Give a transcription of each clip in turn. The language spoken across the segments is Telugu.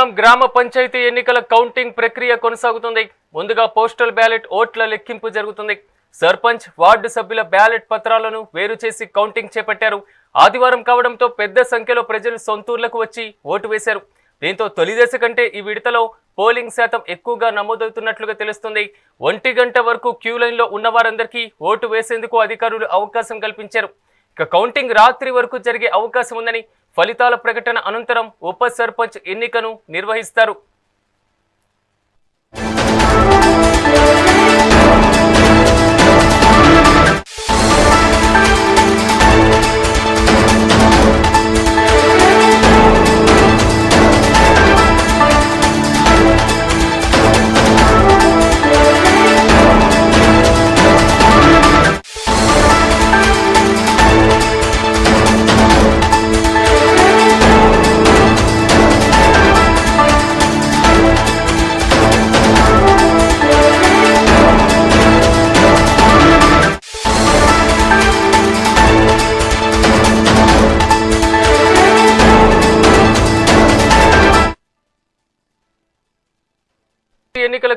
చూస్తున్నాం గ్రామ పంచాయతీ ఎన్నికల కౌంటింగ్ ప్రక్రియ కొనసాగుతుంది. ముందుగా పోస్టల్ బ్యాలెట్ ఓట్ల లెక్కింపు జరుగుతుంది. సర్పంచ్ వార్డు సభ్యుల బ్యాలెట్ పత్రాలను వేరు చేసి కౌంటింగ్ చేపట్టారు. ఆదివారం కావడంతో పెద్ద సంఖ్యలో ప్రజలు సొంతూర్లకు వచ్చి ఓటు వేశారు. దీంతో తొలిదశ కంటే ఈ విడతలో పోలింగ్ శాతం ఎక్కువగా నమోదవుతున్నట్లుగా తెలుస్తుంది. ఒంటి గంట వరకు క్యూ లైన్లో ఉన్న వారందరికీ ఓటు వేసేందుకు అధికారులు అవకాశం కల్పించారు. ఇక కౌంటింగ్ రాత్రి వరకు జరిగే అవకాశం ఉందని ఫలితాల ప్రకటన అనంతరం ఉప సర్పంచ్ ఎన్నికను నిర్వహిస్తారు.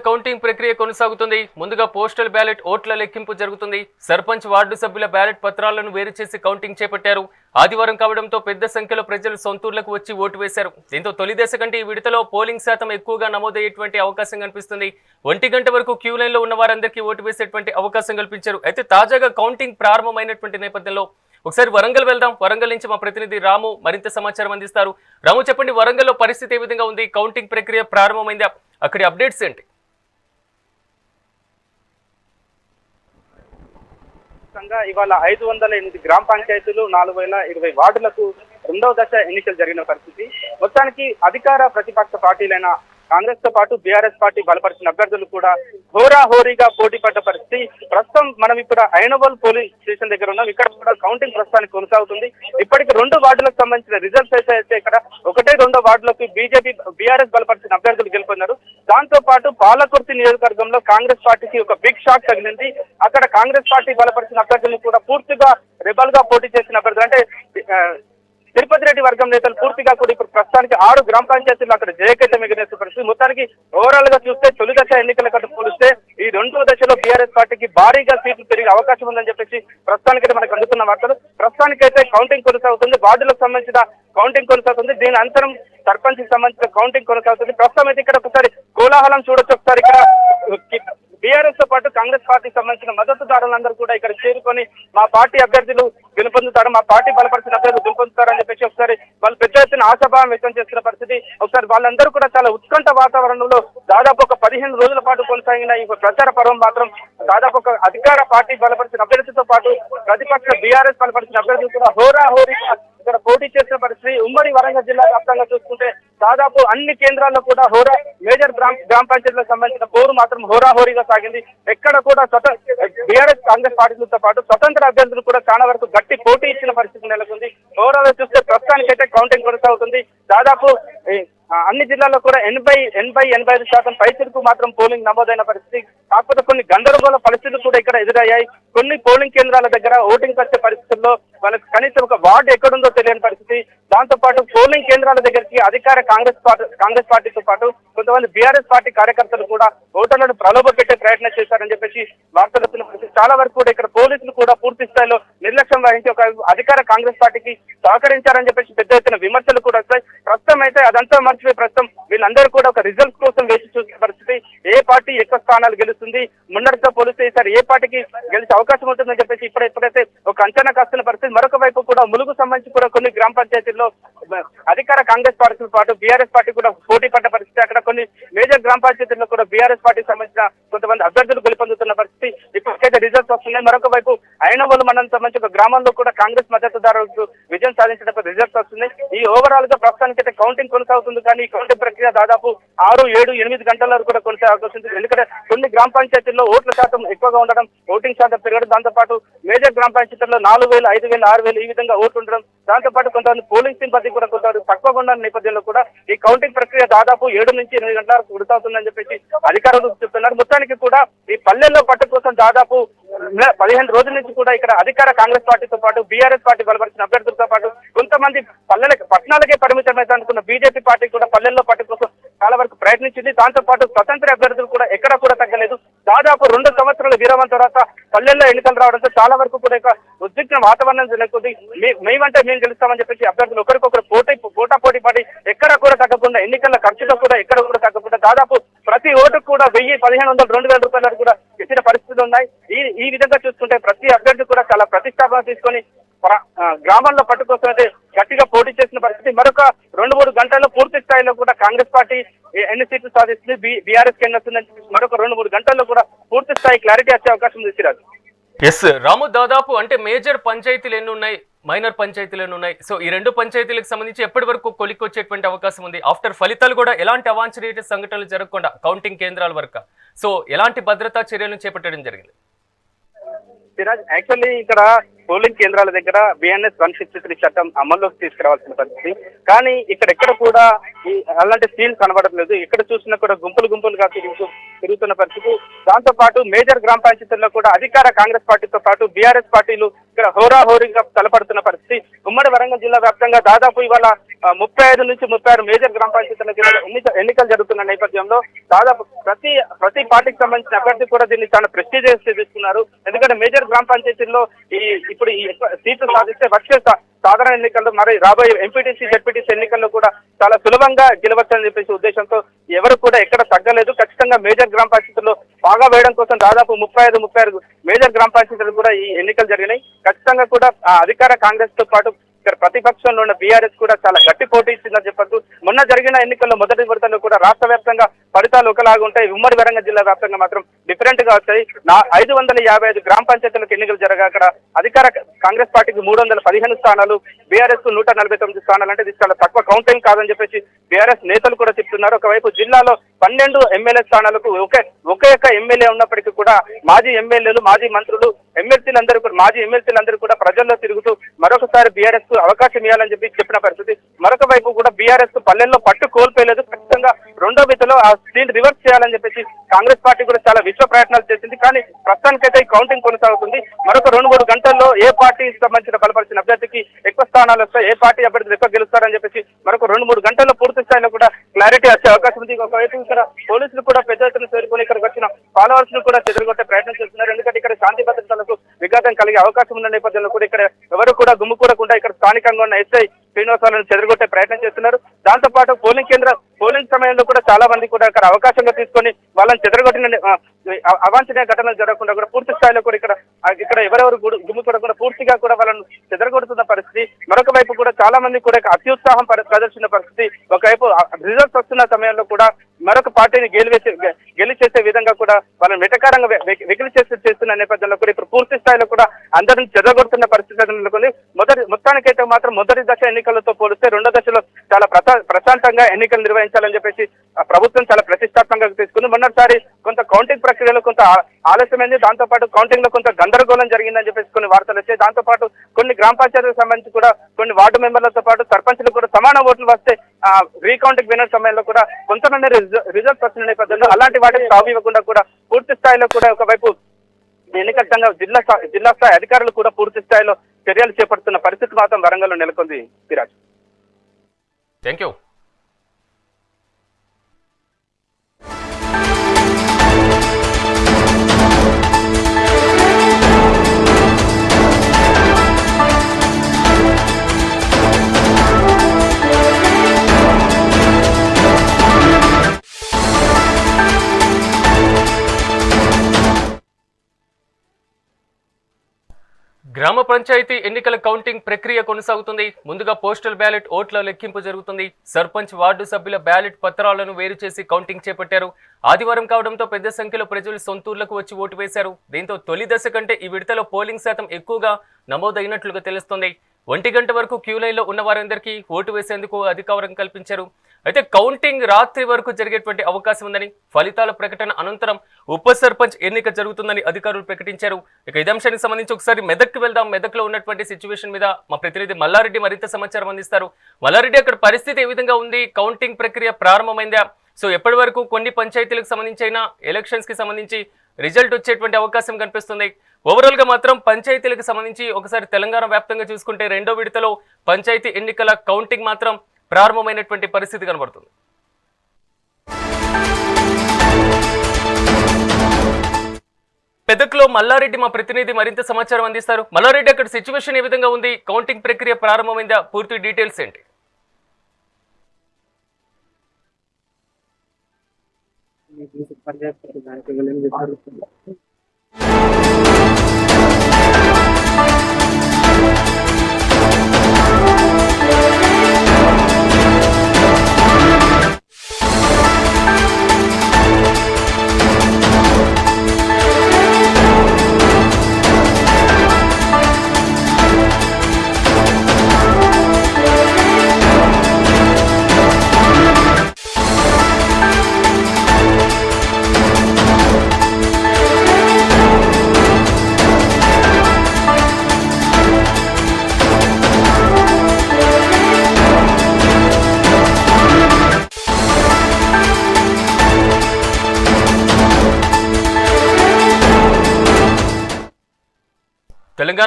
కౌంటింగ్ ప్రక్రియ కొనసాగుతుంది. ముందుగా పోస్టల్ బ్యాలెట్ ఓట్ల లెక్కింపు జరుగుతుంది. సర్పంచ్ వార్డు సభ్యుల బ్యాలెట్ పత్రాలను వేరు చేసి కౌంటింగ్ చేపట్టారు. ఆదివారం కావడంతో పెద్ద సంఖ్యలో ప్రజలు సొంతూర్లకు వచ్చి ఓటు వేశారు. దీంతో తొలి దశ కంటే ఈ విడతలో పోలింగ్ శాతం ఎక్కువగా నమోదయ్యేటువంటి అవకాశం కనిపిస్తుంది. ఒంటి గంట వరకు క్యూ లైన్లో ఉన్న వారందరికీ ఓటు వేసేటువంటి అవకాశం కల్పించారు. అయితే తాజాగా కౌంటింగ్ ప్రారంభమైనటువంటి నేపథ్యంలో ఒకసారి వరంగల్ వెళ్దాం. వరంగల్ నుంచి మా ప్రతినిధి రాము మరింత సమాచారం అందిస్తారు. రాము చెప్పండి వరంగల్లో పరిస్థితి ఏ విధంగా ఉంది? కౌంటింగ్ ప్రక్రియ ప్రారంభమైందా? అక్కడి అప్డేట్స్ ఏంటి? వ్యాప్తంగా ఇవాళ ఐదు వందల ఎనిమిది గ్రామ పంచాయతీలు నాలుగు వేల ఇరవై వార్డులకు రెండవ దశ ఎన్నికలు జరిగిన పరిస్థితి. మొత్తానికి అధికార ప్రతిపక్ష పార్టీలైన కాంగ్రెస్తో పాటు బీఆర్ఎస్ పార్టీ బలపరిచిన అభ్యర్థులు కూడా హోరాహోరీగా పోటీ పడ్డ పరిస్థితి. ప్రస్తుతం మనం ఇప్పుడు ఐనవల్ పోలీస్ స్టేషన్ దగ్గర ఉన్నాం. ఇక్కడ కూడా కౌంటింగ్ ప్రస్తుతానికి కొనసాగుతుంది. ఇప్పటికి రెండు వార్డులకు సంబంధించిన రిజల్ట్స్ అయితే అయితే ఇక్కడ ఒకటే రెండో వార్డులకు బీజేపీ బీఆర్ఎస్ బలపరిచిన అభ్యర్థులు గెలుపొందారు. దాంతో పాటు పాలకుర్తి నియోజకవర్గంలో కాంగ్రెస్ పార్టీకి ఒక బిగ్ షాక్ తగిలింది. అక్కడ కాంగ్రెస్ పార్టీ బలపరిచిన అభ్యర్థులు కూడా పూర్తిగా రెబల్గా పోటీ చేసిన అభ్యర్థులు అంటే తిరుపతి రెడ్డి వర్గం నేతలు పూర్తిగా కూడా ఇప్పుడు ప్రస్తుతానికి ఆరు గ్రామ పంచాయతీలు అక్కడ జయకేత మిగిలిన పరిస్థితి. మొత్తానికి ఓవరాల్గా చూస్తే తొలి దశ ఎన్నికల కట్టు పోలిస్తే ఈ రెండో దశలో బీఆర్ఎస్ పార్టీకి భారీగా సీట్లు పెరిగే అవకాశం ఉందని చెప్పేసి ప్రస్తుతానికైతే మనకు అందుతున్న వార్తలు. ప్రస్తుతానికైతే కౌంటింగ్ కొనసాగుతుంది. వార్డులకు సంబంధించిన కౌంటింగ్ కొనసాగుతుంది. దీని అంతరం సర్పంచ్కి సంబంధించిన కౌంటింగ్ కొనసాగుతుంది. ప్రస్తుతం అయితే ఇక్కడ ఒకసారి కోలాహలం చూడొచ్చు. ఒకసారి ఇక్కడ బీఆర్ఎస్తో పాటు కాంగ్రెస్ పార్టీకి సంబంధించిన మద్దతుదారులందరూ కూడా ఇక్కడ చేరుకొని మా పార్టీ అభ్యర్థులు గెలుపొందుతారు మా పార్టీ బలపరిచిన అభ్యర్థులు గెలుపొందుతారని చెప్పేసి ఒకసారి వాళ్ళు పెద్ద ఎత్తున ఆశాభావం వ్యక్తం చేస్తున్న పరిస్థితి. ఒకసారి వాళ్ళందరూ కూడా చాలా ఉత్కంఠ వాతావరణంలో దాదాపు ఒక పదిహేను రోజుల పాటు కొనసాగిన ఈ ప్రచార పర్వం మాత్రం దాదాపు ఒక అధికార పార్టీ బలపరిచిన అభ్యర్థితో పాటు ప్రతిపక్ష బీఆర్ఎస్ బలపరిచిన అభ్యర్థులు కూడా హోరా హోరీ ఇక్కడ పోటీ చేసిన పరిస్థితి. ఉమ్మడి వరంగల్ జిల్లా వ్యాప్తంగా చూసుకుంటే దాదాపు అన్ని కేంద్రాల్లో కూడా హోరా మేజర్ గ్రామ గ్రామ పంచాయతీలకు సంబంధించిన పోరు మాత్రం హోరాహోరీగా సాగింది. ఎక్కడ కూడా స్వత బీఆర్ఎస్ కాంగ్రెస్ పార్టీలతో పాటు స్వతంత్ర అభ్యర్థులు కూడా చాలా వరకు గట్టి పోటీ ఇచ్చిన పరిస్థితి నెలకొంది. ఓవరాల్ చూస్తే ప్రస్తుతానికైతే కౌంటింగ్ కొనసాగుతుంది. దాదాపు అన్ని జిల్లాల్లో కూడా ఎనభై ఎనభై ఎనభై ఐదు శాతం పైసలకు మాత్రం పోలింగ్ నమోదైన పరిస్థితి. కాకపోతే కొన్ని గందరగోళ పరిస్థితులు కూడా ఇక్కడ ఎదురయ్యాయి. కొన్ని పోలింగ్ కేంద్రాల దగ్గర ఓటింగ్ వచ్చే పరిస్థితుల్లో వాళ్ళకి కనీసం ఒక వార్డు ఎక్కడుందో తెలియని పరిస్థితి. దాంతో పాటు పోలింగ్ కేంద్రాల దగ్గరికి అధికార కాంగ్రెస్ పార్టీ కాంగ్రెస్ పార్టీతో పాటు కొంతమంది బీఆర్ఎస్ పార్టీ కార్యకర్తలు కూడా ఓటర్లను ప్రలోభ పెట్టే ప్రయత్నం చేశారని చెప్పేసి వార్తలు చాలా వరకు కూడా ఇక్కడ పోలీసులు కూడా పూర్తి స్థాయిలో నిర్లక్ష్యం వహించి ఒక అధికార కాంగ్రెస్ పార్టీకి సహకరించారని చెప్పేసి పెద్ద ఎత్తున విమర్శలు కూడా వస్తాయి ప్రస్తుతం అయితే అదంతా మర్చిపోయి ప్రస్తుతం వీళ్ళందరూ కూడా ఒక రిజల్ట్ కోసం వేసి చూసే పరిస్థితి. ఏ పార్టీ ఎక్కువ స్థానాలు గెలుస్తుంది? ముందరితో పోలిస్తే ఈసారి ఏ పార్టీకి గెలిచే అవకాశం ఉంటుందని చెప్పేసి ఇప్పుడు ఎప్పుడైతే ఒక అంచనా కాస్తున్న పరిస్థితి. మరొక వైపు కూడా ములుగు సంబంధించి కూడా కొన్ని గ్రామ పంచాయతీల్లో అధికార కాంగ్రెస్ పార్టీతో పాటు బీఆర్ఎస్ పార్టీ కూడా పోటీ పడ్డ పరిస్థితి అక్కడ. కొన్ని మేజర్ గ్రామ పంచాయతీల్లో కూడా బీఆర్ఎస్ పార్టీకి సంబంధించిన కొంతమంది అభ్యర్థులు గెలుపొందుతున్న పరిస్థితి ఇప్పటికైతే రిజల్ట్స్ వస్తున్నాయి. మరొక వైపు ఐనవోలు మండలం సంబంధించి ఒక గ్రామంలో కూడా కాంగ్రెస్ మద్దతుదారులకు విజయం సాధించడానికి రిజల్ట్స్ వస్తుంది ఈ ఓవరాల్గా ప్రస్తుతానికి అయితే కౌంటింగ్ కొనసాగుతుంది కానీ ఈ కౌంటింగ్ ప్రక్రియ దాదాపు ఆరు ఏడు ఎనిమిది గంటల వరకు కూడా కొనసాగుతుంది. ఎందుకంటే కొన్ని గ్రామ పంచాయతీల్లో ఓట్ల శాతం ఎక్కువగా ఉండడం ఓటింగ్ శాతం పెరగడం దాంతో పాటు మేజర్ గ్రామ పంచాయతీల్లో నాలుగు వేలు ఐదు వేలు ఆరు వేలు ఈ విధంగా ఓట్లు ఉండడం దాంతో పాటు కొంతమంది పోలింగ్ సింపతి కూడా కొంత తక్కువగా ఉన్న నేపథ్యంలో కూడా ఈ కౌంటింగ్ ప్రక్రియ దాదాపు ఏడు నుంచి ఎనిమిది గంటల వరకు కొనసాగుతుందని చెప్పేసి అధికారులు చెప్తున్నారు. మొత్తానికి కూడా ఈ పల్లెల్లో పట్టు కోసం దాదాపు పదిహేను రోజుల నుంచి కూడా ఇక్కడ అధికార కాంగ్రెస్ పార్టీతో పాటు బీఆర్ఎస్ పార్టీ బలపరిచిన అభ్యర్థులతో పాటు కొంతమంది పల్లెలకి పట్టణాలకే పరిమితం అయితే అనుకున్న బీజేపీ పార్టీ కూడా పల్లెల్లో పార్టీ కోసం చాలా వరకు ప్రయత్నించింది. దాంతో పాటు స్వతంత్ర అభ్యర్థులు కూడా ఎక్కడ కూడా తగ్గలేదు. దాదాపు రెండు సంవత్సరాల విరామం తర్వాత పల్లెల్లో ఎన్నికలు రావడంతో చాలా వరకు కూడా ఇక ఉద్విగ్న వాతావరణం నెలకొంది. మే- మేమంటే మేము గెలుస్తామని చెప్పేసి అభ్యర్థులు ఒకరికొకరు పోటీ పోటా పోటీ పడి ఎక్కడ కూడా తగ్గకుండా ఎన్నికల ఖర్చులో కూడా ఎక్కడ కూడా తగ్గకుండా దాదాపు ప్రతి ఓటుకు కూడా వెయ్యి పదిహేను వందల రెండు వేల రూపాయల కూడా చేసిన పరిస్థితులు ఉన్నాయి. ఈ ఈ విధంగా చూసుకుంటే ప్రతి అభ్యర్థి కూడా చాలా ప్రతిష్టాపన తీసుకొని గ్రామాల్లో పట్టుకోసం అయితే గట్టిగా పోటీ చేసిన పరిస్థితి. మరొక రెండు మూడు గంటల్లో పూర్తి స్థాయిలో కూడా కాంగ్రెస్ పార్టీ ఎన్ని సీట్లు సాధిస్తుంది? బీఆర్ఎస్కి ఎన్ని వస్తుందని మరొక రెండు మూడు గంటల్లో కూడా పూర్తి స్థాయి క్లారిటీ వచ్చే అవకాశం ఉంది ఎస్ రాము దాదాపు అంటే మేజర్ పంచాయతీలు ఎన్ని ఉన్నాయి? మైనర్ పంచాయతీలు ఎన్ని ఉన్నాయి? సో ఈ రెండు పంచాయతీలకు సంబంధించి ఎప్పటి వరకు కొలిక్కొచ్చేటువంటి అవకాశం ఉంది? ఆఫ్టర్ ఫలితాలు కూడా ఎలాంటి అవాంఛనీయ సంఘటనలు జరగకుండా కౌంటింగ్ కేంద్రాల వరకు. సో ఎలాంటి భద్రతా చర్యలను చేపట్టడం జరిగింది? సిరాజ్ యాక్చువల్లీ ఇక్కడ పోలింగ్ కేంద్రాల దగ్గర బిఎన్ఎస్ వన్ ఫిఫ్టీ త్రీ చట్టం అమల్లోకి తీసుకురావాల్సిన పరిస్థితి. కానీ ఇక్కడ ఎక్కడ కూడా అలాంటి సీన్ కనబడట్లేదు ఎక్కడ చూసినా కూడా గుంపులు గుంపులుగా తిరుగుతూ తిరుగుతున్న పరిస్థితి. దాంతో పాటు మేజర్ గ్రామ పంచాయతీల్లో కూడా అధికార కాంగ్రెస్ పార్టీతో పాటు బీఆర్ఎస్ పార్టీలు ఇక్కడ హోరాహోరీగా తలపడుతున్న పరిస్థితి. ఉమ్మడి వరంగల్ జిల్లా వ్యాప్తంగా దాదాపు ఇవాళ ముప్పై ఐదు నుంచి ముప్పై ఆరు మేజర్ గ్రామ పంచాయతీల ఎన్నిక ఎన్నికలు జరుగుతున్న నేపథ్యంలో దాదాపు ప్రతి ప్రతి పార్టీకి సంబంధించిన అభ్యర్థి కూడా దీన్ని చాలా ప్రెస్టీజియస్ తీసుకున్నారు ఎందుకంటే మేజర్ గ్రామ పంచాయతీల్లో ఈ ఇప్పుడు ఈ సీట్లు సాధిస్తే వచ్చే సాధారణ ఎన్నికల్లో మరి రాబోయే ఎంపీటీసీ జడ్పీటీసీ ఎన్నికల్లో కూడా చాలా సులభంగా గెలవచ్చని చెప్పేసి ఉద్దేశంతో ఎవరు కూడా ఎక్కడ తగ్గలేదు. ఖచ్చితంగా మేజర్ గ్రామ పంచాయతీల్లో బాగా వేయడం కోసం దాదాపు ముప్పై ఐదు ముప్పై ఆరు మేజర్ గ్రామ పంచాయతీలు కూడా ఈ ఎన్నికలు జరిగినాయి. ఖచ్చితంగా కూడా ఆ అధికార కాంగ్రెస్తో పాటు ఇక్కడ ప్రతిపక్షంలో ఉన్న బీఆర్ఎస్ కూడా చాలా గట్టి పోటీ ఇచ్చిందని చెప్పచ్చు. మొన్న జరిగిన ఎన్నికల్లో మొదటి విడతలో కూడా రాష్ట్ర వ్యాప్తంగా ఫలితాలు ఒకలాగా ఉంటాయి. ఉమ్మడి వరంగల్ జిల్లా వ్యాప్తంగా మాత్రం డిఫరెంట్గా వచ్చాయి నా ఐదు వందల యాభై ఐదు గ్రామ పంచాయతీలకు ఎన్నికలు జరగా అక్కడ అధికార కాంగ్రెస్ పార్టీకి మూడు వందల పదిహేను స్థానాలు బీఆర్ఎస్కు నూట నలభై తొమ్మిది స్థానాలు అంటే ఇది చాలా తక్కువ కౌంటింగ్ కాదని చెప్పేసి బీఆర్ఎస్ నేతలు కూడా చెప్తున్నారు. ఒకవైపు జిల్లాలో పన్నెండు ఎమ్మెల్యే స్థానాలకు ఒకే ఒకే ఒక్క ఎమ్మెల్యే ఉన్నప్పటికీ కూడా మాజీ ఎమ్మెల్యేలు మాజీ మంత్రులు ఎమ్మెల్సీలందరూ కూడా మాజీ ఎమ్మెల్సీలందరూ కూడా ప్రజల్లో తిరుగుతూ మరొకసారి బీఆర్ఎస్కు అవకాశం ఇవ్వాలని చెప్పి చెప్పిన పరిస్థితి. మరొక వైపు కూడా బీఆర్ఎస్ పల్లెల్లో పట్టు కోల్పోయలేదు ఖచ్చితంగా రెండో విధలో ఆ సీన్ రివర్స్ చేయాలని చెప్పేసి కాంగ్రెస్ పార్టీ కూడా చాలా విశ్వ ప్రయత్నాలు చేసింది. కానీ ప్రస్తుతానికైతే ఈ కౌంటింగ్ కొనసాగుతుంది. మరొక రెండు మూడు గంటల్లో ఏ పార్టీ సంబంధించిన బలపరిచిన అభ్యర్థికి ఎక్కువ స్థానాలు వస్తాయి ఏ పార్టీ అభ్యర్థులు ఎక్కువ గెలుస్తారని చెప్పేసి మరొక రెండు మూడు గంటల్లో పూర్తి స్థాయిలో కూడా క్లారిటీ వచ్చే అవకాశం ఉంది. ఒకవైపు ఇక్కడ పోలీసులు కూడా పెద్ద ఎత్తున చేరుకొని ఇక్కడికి వచ్చిన ఫాలోవర్స్ను కూడా చెదరగొట్టే ప్రయత్నం చేస్తున్నారు. ఎందుకంటే ఇక్కడ శాంతి భద్రతలకు విఘాతం కలిగే అవకాశం ఉన్న నేపథ్యంలో కూడా ఇక్కడ ఎవరు కూడా గుమ్ముకూడకుండా ఇక్కడ స్థానికంగా ఉన్న ఎస్ఐ శ్రీనివాసాలను చెదరగొట్టే ప్రయత్నం చేస్తున్నారు. దాంతో పాటు పోలింగ్ కేంద్ర పోలింగ్ సమయంలో కూడా చాలా మంది కూడా ఇక్కడ అవకాశంగా తీసుకొని వాళ్ళని చెదరగొట్టిన అవాంఛనీయ ఘటనలు జరగకుండా కూడా పూర్తి స్థాయిలో కూడా ఇక్కడ ఇక్కడ ఎవరెవరు గుమ్మి గుమ్ముకూడకుండా పూర్తిగా కూడా వాళ్ళను చెదరగొడుతున్న పరిస్థితి. మరొక వైపు కూడా చాలా మంది కూడా అత్యుత్సాహం ప్రదర్శించిన పరిస్థితి. ఒకవైపు రిజల్ట్స్ వస్తున్న సమయంలో కూడా మరొక పార్టీని గెలివేసే గెలి చేసే విధంగా కూడా వాళ్ళని వెటకారంగా వె- వెకిలి చేసి చేస్తున్న నేపథ్యంలో కూడా ఇప్పుడు పూర్తి స్థాయిలో కూడా అందరిని చెదగొడుతున్న పరిస్థితి నెలకొంది. మొదటి మొత్తానికైతే మాత్రం మొదటి దశ ఎన్నికలతో పోలిస్తే రెండో దశలో చాలా ప్రశా ప్రశాంతంగా ఎన్నికలు నిర్వహించాలని చెప్పేసి ప్రభుత్వం చాలా ప్రతిష్టాత్మకంగా తీసుకుంది. మొన్నటిసారి కొంత కౌంటింగ్ ప్రక్రియలో కొంత ఆలస్యమైంది. దాంతో పాటు కౌంటింగ్లో కొంత గందరగోళం జరిగిందని చెప్పేసి కొన్ని వార్తలు వచ్చాయి. దాంతో పాటు కొన్ని గ్రామ పంచాయతీలకు సంబంధించి కూడా కొన్ని వార్డు మెంబర్లతో పాటు సర్పంచ్లు కూడా సమాన ఓట్లు వస్తే రీకౌంటింగ్ విన్న సమయంలో కూడా కొంతమంది రిజల్ట్స్ వచ్చిన నేపథ్యంలో అలాంటి వాటికి తావు ఇవ్వకుండా కూడా పూర్తి స్థాయిలో కూడా ఒకవైపు ఎన్నికల సంఘం జిల్లా జిల్లా స్థాయి అధికారులు కూడా పూర్తి స్థాయిలో చర్యలు చేపడుతున్న పరిస్థితి మాత్రం వరంగల్లో నెలకొంది సిరాజ్. థ్యాంక్ యూ గ్రామ పంచాయతీ ఎన్నికల కౌంటింగ్ ప్రక్రియ కొనసాగుతుంది. ముందుగా పోస్టల్ బ్యాలెట్ ఓట్ల లెక్కింపు జరుగుతుంది. సర్పంచ్ వార్డు సభ్యుల బ్యాలెట్ పత్రాలను వేరు చేసి కౌంటింగ్ చేపట్టారు. ఆదివారం కావడంతో పెద్ద సంఖ్యలో ప్రజలు సొంతూర్లకు వచ్చి ఓటు వేశారు. దీంతో తొలి దశ కంటే ఈ విడతలో పోలింగ్ శాతం ఎక్కువగా నమోదైనట్లుగా తెలుస్తోంది. ఒంటి గంట వరకు క్యూ లైన్లో ఉన్న వారందరికీ ఓటు వేసేందుకు అధికారం కల్పించారు. అయితే కౌంటింగ్ రాత్రి వరకు జరిగేటువంటి అవకాశం ఉందని ఫలితాల ప్రకటన అనంతరం ఉప సర్పంచ్ ఎన్నిక జరుగుతుందని అధికారులు ప్రకటించారు. ఇక ఇదే అంశానికి సంబంధించి ఒకసారి మెదక్కి వెళ్దాం. మెదక్లో ఉన్నటువంటి సిచ్యువేషన్ మీద మా ప్రతినిధి మల్లారెడ్డి మరింత సమాచారం అందిస్తారు. మల్లారెడ్డి అక్కడ పరిస్థితి ఏ విధంగా ఉంది? కౌంటింగ్ ప్రక్రియ ప్రారంభమైందా? సో ఎప్పటి వరకు కొన్ని పంచాయతీలకు సంబంధించి అయినా ఎలక్షన్స్కి సంబంధించి రిజల్ట్ వచ్చేటువంటి అవకాశం కనిపిస్తుంది. ఓవరాల్గా మాత్రం పంచాయతీలకు సంబంధించి ఒకసారి తెలంగాణ వ్యాప్తంగా చూసుకుంటే రెండో విడతలో పంచాయతీ ఎన్నికల కౌంటింగ్ మాత్రం ప్రారంభమైనటువంటి పరిస్థితి కనబడుతుంది. పెదక్లో మల్లారెడ్డి మా ప్రతినిధి మరింత సమాచారం అందిస్తారు. మల్లారెడ్డి అక్కడ సిచ్యువేషన్ ఏ విధంగా ఉంది? కౌంటింగ్ ప్రక్రియ ప్రారంభమైందా? పూర్తి డీటెయిల్స్ ఏంటి?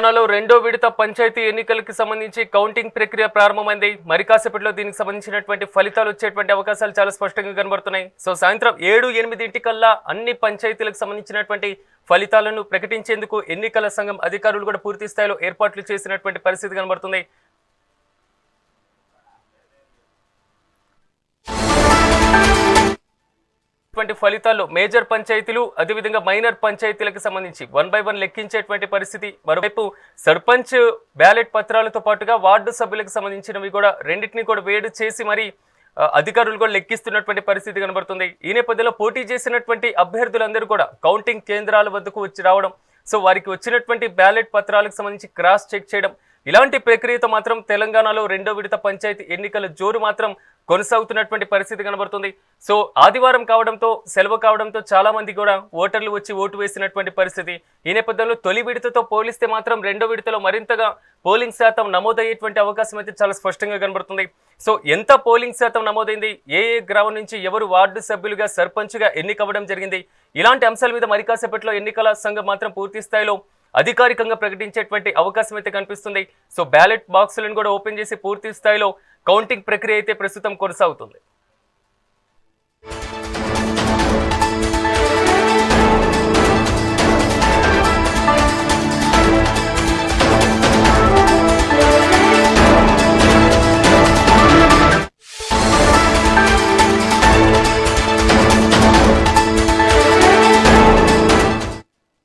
తెలంగాణలో రెండో విడత పంచాయతీ ఎన్నికలకు సంబంధించి కౌంటింగ్ ప్రక్రియ ప్రారంభమైంది. మరి కాసేపట్లో దీనికి సంబంధించినటువంటి ఫలితాలు వచ్చేటువంటి అవకాశాలు చాలా స్పష్టంగా కనబడుతున్నాయి. సో సాయంత్రం ఏడు ఎనిమిదింటికల్లా అన్ని పంచాయతీలకు సంబంధించినటువంటి ఫలితాలను ప్రకటించేందుకు ఎన్నికల సంఘం అధికారులు కూడా పూర్తి స్థాయిలో ఏర్పాట్లు చేసినటువంటి పరిస్థితి కనబడుతుంది. ఇటువంటి ఫలితాల్లో మేజర్ పంచాయతీలు అదేవిధంగా మైనర్ పంచాయతీలకు సంబంధించి వన్ బై వన్ లెక్కించేటువంటి పరిస్థితి. మరోవైపు సర్పంచ్ బ్యాలెట్ పత్రాలతో పాటుగా వార్డు సభ్యులకు సంబంధించినవి కూడా రెండింటిని కూడా వేడి చేసి మరి అధికారులు కూడా లెక్కిస్తున్నటువంటి పరిస్థితి కనబడుతుంది. ఈ నేపథ్యంలో పోటీ చేసినటువంటి అభ్యర్థులందరూ కూడా కౌంటింగ్ కేంద్రాల వద్దకు వచ్చి రావడం సో వారికి వచ్చినటువంటి బ్యాలెట్ పత్రాలకు సంబంధించి క్రాస్ చెక్ చేయడం ఇలాంటి ప్రక్రియతో మాత్రం తెలంగాణలో రెండో విడత పంచాయతీ ఎన్నికల జోరు మాత్రం కొనసాగుతున్నటువంటి పరిస్థితి కనబడుతుంది. సో ఆదివారం కావడంతో సెలవు కావడంతో చాలా మంది కూడా ఓటర్లు వచ్చి ఓటు వేసినటువంటి పరిస్థితి. ఈ నేపథ్యంలో తొలి విడతతో పోలిస్తే మాత్రం రెండో విడతలో మరింతగా పోలింగ్ శాతం నమోదయ్యేటువంటి అవకాశం అయితే చాలా స్పష్టంగా కనబడుతుంది. సో ఎంత పోలింగ్ శాతం నమోదైంది? ఏ ఏ గ్రామం నుంచి ఎవరు వార్డు సభ్యులుగా సర్పంచ్గా ఎన్నికవ్వడం జరిగింది? ఇలాంటి అంశాల మీద మరికాసేపట్లో ఎన్నికల సంఘం మాత్రం పూర్తి స్థాయిలో అధికారికంగా ప్రకటించేటువంటి అవకాశం అయితే కనిపిస్తుంది. సో బ్యాలెట్ బాక్సులను కూడా ఓపెన్ చేసి పూర్తి స్థాయిలో కౌంటింగ్ ప్రక్రియ అయితే ప్రస్తుతం కొనసాగుతుంది.